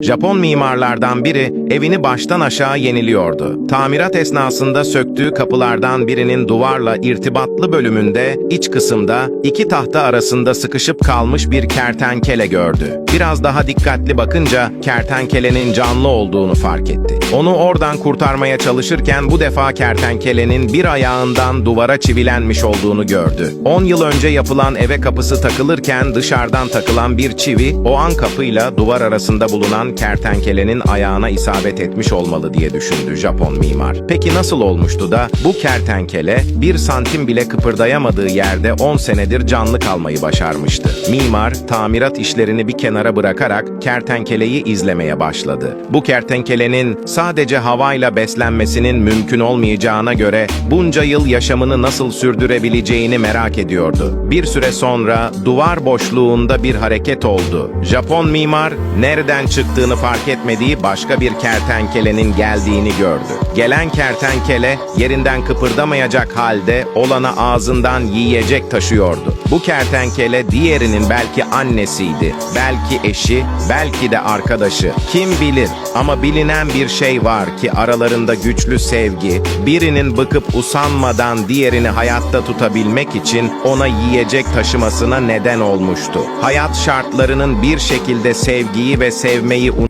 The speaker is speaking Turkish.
Japon mimarlardan biri evini baştan aşağı yeniliyordu. Tamirat esnasında söktüğü kapılardan birinin duvarla irtibatlı bölümünde iç kısımda iki tahta arasında sıkışıp kalmış bir kertenkele gördü. Biraz daha dikkatli bakınca kertenkelenin canlı olduğunu fark etti. Onu oradan kurtarmaya çalışırken bu defa kertenkelenin bir ayağından duvara çivilenmiş olduğunu gördü. 10 yıl önce yapılan eve kapısı takılırken dışarıdan takılan bir çivi o an kapıyla duvar arasında bulunan kertenkelenin ayağına isabet etmiş olmalı diye düşündü Japon mimar. Peki nasıl olmuştu da bu kertenkele bir santim bile kıpırdayamadığı yerde 10 senedir canlı kalmayı başarmıştı. Mimar tamirat işlerini bir kenara bırakarak kertenkeleyi izlemeye başladı. Bu kertenkelenin sadece havayla beslenmesinin mümkün olmayacağına göre bunca yıl yaşamını nasıl sürdürebileceğini merak ediyordu. Bir süre sonra duvar boşluğunda bir hareket oldu. Japon mimar nereden çıktığını fark etmediği başka bir kertenkelenin geldiğini gördü. Gelen kertenkele yerinden kıpırdamayacak halde olana ağzından yiyecek taşıyordu. Bu kertenkele diğerinin belki annesiydi, belki eşi, belki de arkadaşı. Kim bilir ama bilinen bir şey var ki aralarında güçlü sevgi, birinin bıkıp usanmadan diğerini hayatta tutabilmek için ona yiyecek taşımasına neden olmuştu. Hayat şartlarının bir şekilde sevgiyi ve sevmeyi